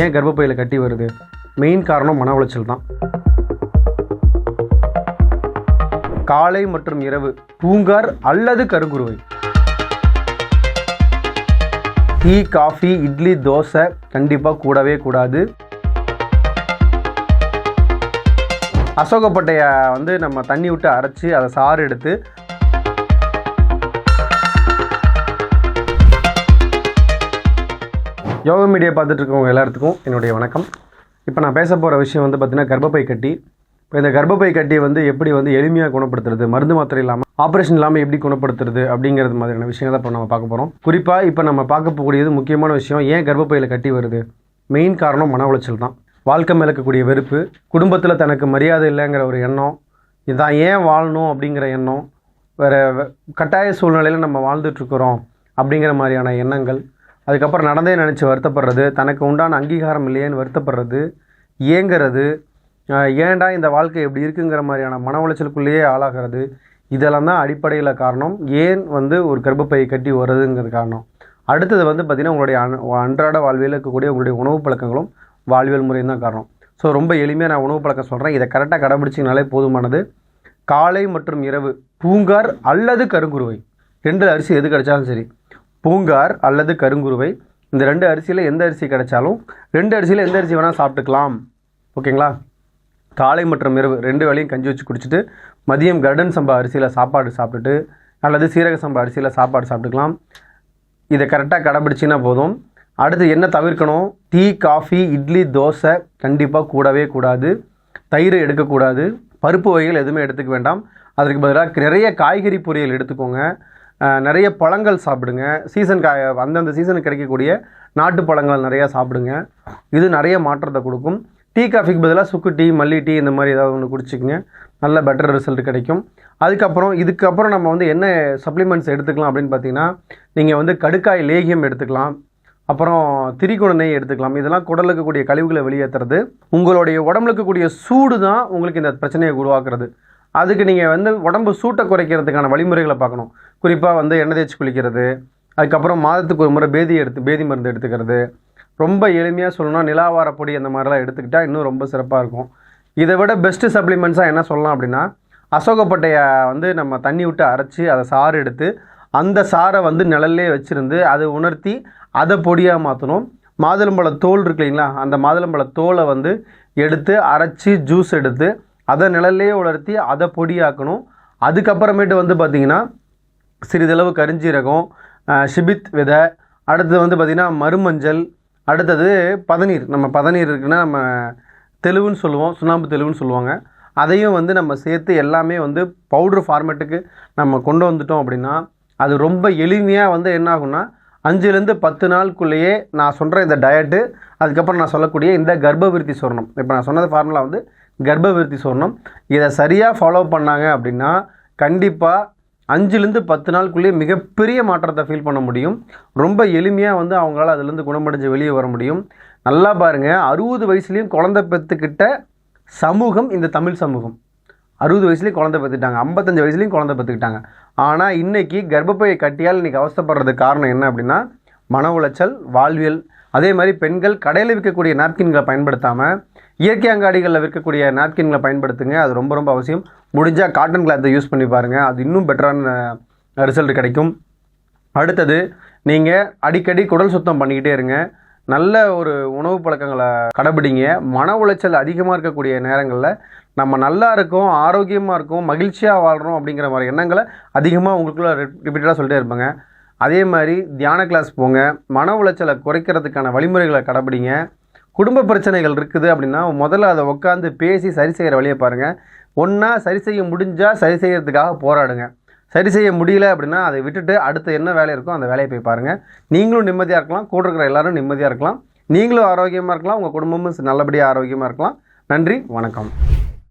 ஏன் கர்ப்பப்பையில் கட்டி வருது? மெயின் காரணம் மன உளைச்சல் தான். காலை மற்றும் இரவு பூங்கார் அல்லது கருங்குருவை. டீ காஃபி இட்லி தோசை கண்டிப்பாக கூடவே கூடாது. அசோகப்பட்டையை வந்து நம்ம தண்ணி விட்டு அரைச்சி அதை சாறு எடுத்து யோகா மீடியா பார்த்துட்டு இருக்கவங்க எல்லாத்துக்கும் என்னுடைய வணக்கம். இப்போ நான் பேச போகிற விஷயம் வந்து பார்த்திங்கன்னா கர்ப்பப்பை கட்டி. இப்போ இந்த கர்ப்பப்பை கட்டியை வந்து எப்படி வந்து எளிமையாக குணப்படுத்துறது மருந்து மாத்திரை இல்லாமல் ஆப்ரேஷன் இல்லாமல் எப்படி குணப்படுத்துறது அப்படிங்கிறது மாதிரியான விஷயங்கள் தான் இப்போ நம்ம பார்க்க போகிறோம் குறிப்பாக இப்போ நம்ம பார்க்க போகக்கூடியது முக்கியமான விஷயம் ஏன் கர்ப்பப்பையில் கட்டி வருது? மெயின் காரணம் மன உளைச்சல் தான். வாழ்க்கை மேல வெறுப்பு குடும்பத்தில் தனக்கு மரியாதை இல்லைங்கிற ஒரு எண்ணம் இதான் ஏன் வாழணும் அப்படிங்கிற எண்ணம் வேறு கட்டாய சூழ்நிலையில் நம்ம வாழ்ந்துட்டுருக்குறோம் அப்படிங்கிற மாதிரியான எண்ணங்கள் அதுக்கப்புறம் நடந்தே நினச்சி வருத்தப்படுறது தனக்கு உண்டான அங்கீகாரம் இல்லையேன்னு வருத்தப்படுறது ஏங்குறது ஏண்டா ஏன்டா இந்த வாழ்க்கை எப்படி இருக்குங்கிற மாதிரியான மன உளைச்சலுக்குள்ளேயே ஆளாகிறது இதெல்லாம் தான் அடிப்படையில் காரணம். ஏன் வந்து ஒரு கர்ப்பப்பையை கட்டி வருதுங்கிறது காரணம். அடுத்தது வந்து பார்த்திங்கன்னா உங்களுடைய அன்- அன்றாட வாழ்வியல் இருக்கக்கூடிய உங்களுடைய உணவு பழக்கங்களும் வாழ்வியல் முறையும் தான் காரணம். ஸோ ரொம்ப எளிமையாக நான் உணவு பழக்கம் சொல்கிறேன் இதை கரெக்டாக கடைபிடிச்சிங்கனாலே போதுமானது. காலை மற்றும் இரவு பூங்கார் அல்லது கருங்குருவை. ரெண்டு அரிசி எது கிடைச்சாலும் சரி. பூங்கார் அல்லது கருங்குருவை. இந்த ரெண்டு அரிசியில் எந்த அரிசி கிடைச்சாலும் ரெண்டு அரிசியில் எந்த அரிசி வேணால் சாப்பிட்டுக்கலாம். ஓகேங்களா? காலை மற்றும் இரவு ரெண்டு வேளையும் கஞ்சி வச்சு குடிச்சிட்டு மதியம் கர்டன் சம்பா அரிசியில் சாப்பாடு சாப்பிட்டுட்டு அல்லது சீரக சம்பா அரிசியில் சாப்பாடு சாப்பிட்டுக்கலாம். இதை கரெக்டாக கடைப்பிடிச்சின்னா போதும். அடுத்து என்ன தவிர்க்கணும்? டீ காஃபி இட்லி தோசை கண்டிப்பாக கூடவே கூடாது. தயிர் எடுக்கக்கூடாது. பருப்பு வகைகள் எதுவுமே எடுத்துக்க வேண்டாம். அதுக்கு பதிலாக நிறைய காய்கறி பொரியல் எடுத்துக்கோங்க. நிறைய பழங்கள் சாப்பிடுங்க. சீசன் காய அந்தந்த சீசனுக்கு கிடைக்கக்கூடிய நாட்டு பழங்கள் நிறையா சாப்பிடுங்க. இது நிறைய மாற்றத்தை கொடுக்கும். டீ காஃபிக்கு பதிலாக சுக்கு டீ மல்லி டீ இந்த மாதிரி ஏதாவது ஒன்று குடிச்சிக்கங்க. நல்ல பெட்டர் ரிசல்ட் கிடைக்கும். அதுக்கப்புறம் இதுக்கப்புறம் நம்ம வந்து என்ன சப்ளிமெண்ட்ஸ் எடுத்துக்கலாம் அப்படின்னு பார்த்தீங்கன்னா நீங்கள் வந்து கடுக்காய் லேகியம் எடுத்துக்கலாம். அப்புறம் திரிகுண நெய் எடுத்துக்கலாம். இதெல்லாம் குடலுக்கு இருக்கக்கூடிய கழிவுகளை வெளியேற்றுறது உங்களுடைய உடம்புல இருக்கக்கூடிய சூடு தான் உங்களுக்கு இந்த பிரச்சனையை உருவாக்குறது. அதுக்கு நீங்கள் வந்து உடம்பு சூட்டை குறைக்கிறதுக்கான வழிமுறைகளை பார்க்கணும். குறிப்பாக வந்து எண்ணெய் தேய்ச்சி குளிக்கிறது அதுக்கப்புறம் மாதத்துக்கு ஒரு முறை பேதி எடுத்து பேதி மருந்து எடுத்துக்கிறது. ரொம்ப எளிமையாக சொல்லணும்னா நிலாவார பொடி அந்த மாதிரிலாம் எடுத்துக்கிட்டால் இன்னும் ரொம்ப சிறப்பாக இருக்கும். இதை விட பெஸ்ட்டு சப்ளிமெண்ட்ஸாக என்ன சொல்லலாம் அப்படின்னா அசோகப்பட்டையை வந்து நம்ம தண்ணி விட்டு அரைச்சி அதை சாறு எடுத்து அந்த சாறை வந்து நிழல்லே வச்சுருந்து அதை உணர்த்தி அதை பொடியாக மாற்றணும் மாதுளம்பழ தோல் இருக்கு இல்லைங்களா? அந்த மாதுளம்பழ தோலை வந்து எடுத்து அரைச்சி ஜூஸ் எடுத்து அதை நிழல்லையே உலர்த்தி அதை பொடியாக்கணும். அதுக்கப்புறமேட்டு வந்து பார்த்திங்கன்னா சிறிதளவு கரிஞ்சீரகம் ஷிபித் விதை அடுத்தது வந்து பார்த்திங்கன்னா மருமஞ்சள் அடுத்தது பதநீர். நம்ம பதநீர் இருக்குன்னா நம்ம தெலுவுன்னு சொல்லுவோம் சுண்ணாம்பு தெலுவுன்னு சொல்லுவாங்க. அதையும் வந்து நம்ம சேர்த்து எல்லாமே வந்து பவுட்ரு ஃபார்மேட்டுக்கு நம்ம கொண்டு வந்துட்டோம் அப்படின்னா அது ரொம்ப எளிமையாக வந்து என்ன ஆகும்னா அஞ்சுலேருந்து பத்து நாளுக்குள்ளேயே நான் சொல்கிற இந்த டயட்டு அதுக்கப்புறம் நான் சொல்லக்கூடிய இந்த கர்ப்பவிருத்தி சொர்ணம். இப்போ நான் சொன்னது ஃபார்முலா வந்து கர்ப்பவிருத்தி சொர்ணம். இதை சரியாக ஃபாலோ பண்ணாங்க அப்படின்னா கண்டிப்பாக அஞ்சுலேருந்து பத்து நாளுக்குள்ளேயே மிகப்பெரிய மாற்றத்தை ஃபீல் பண்ண முடியும். ரொம்ப எளிமையாக வந்து அவங்களால அதுலேருந்து குணமடைஞ்சு வெளியே வர முடியும். நல்லா பாருங்கள் அறுபது வயசுலேயும் குழந்தை பெற்றுக்கிட்ட சமூகம் இந்த தமிழ் சமூகம். அறுபது வயசுலேயும் குழந்தை பெற்றுட்டாங்க ஐம்பத்தஞ்சு வயசுலேயும் குழந்தை பெற்றுக்கிட்டாங்க ஆனால் இன்றைக்கி கர்ப்பப்பையை கட்டியால் இன்றைக்கி அவஸ்தைப்படுறதுக்கு காரணம் என்ன அப்படின்னா மன உளைச்சல் வாழ்வியல் அதே மாதிரி பெண்கள் கடையில் விற்கக்கூடிய நாப்கின்களை பயன்படுத்தாமல் இயற்கை அங்காடிகளில் விற்கக்கூடிய நாப்கின்களை பயன்படுத்துங்க. அது ரொம்ப ரொம்ப அவசியம். முடிஞ்சால் காட்டன் கிளாத்தை யூஸ் பண்ணி பாருங்கள் அது இன்னும் பெட்டரான ரிசல்ட் கிடைக்கும். அடுத்தது நீங்கள் அடிக்கடி குடல் சுத்தம் பண்ணிக்கிட்டே இருங்க. நல்ல ஒரு உணவு பழக்கங்களை கடைபிடிங்க. மன உளைச்சல் அதிகமாக இருக்கக்கூடிய நேரங்களில் நம்ம நல்லா இருக்கோம் ஆரோக்கியமாக இருக்கோம் மகிழ்ச்சியாக வாழ்கிறோம் அப்படிங்கிற மாதிரி எண்ணங்களை அதிகமாக உங்களுக்குள்ள ரிப்பீட்டடாக சொல்லிட்டே இருப்பாங்க. அதே மாதிரி தியான கிளாஸ் போங்க. மன உளைச்சலை குறைக்கிறதுக்கான வழிமுறைகளை கடைபிடிங்க. குடும்ப பிரச்சனைகள் இருக்குது அப்படின்னா முதல்ல அதை உட்காந்து பேசி சரி செய்கிற வழியை பாருங்கள் ஒன்றா சரி செய்ய முடிஞ்சால் சரி செய்கிறதுக்காக போராடுங்க. சரி செய்ய முடியல அப்படின்னா அதை விட்டுட்டு அடுத்து என்ன வேலை இருக்கோ அந்த வேலையை போய் பாருங்கள் நீங்களும் நிம்மதியாக இருக்கலாம். கூட இருக்கிற எல்லாரும் நிம்மதியாக இருக்கலாம். நீங்களும் ஆரோக்கியமாக இருக்கலாம். உங்கள் குடும்பமும் நல்லபடியாக ஆரோக்கியமாக இருக்கலாம். நன்றி. வணக்கம்.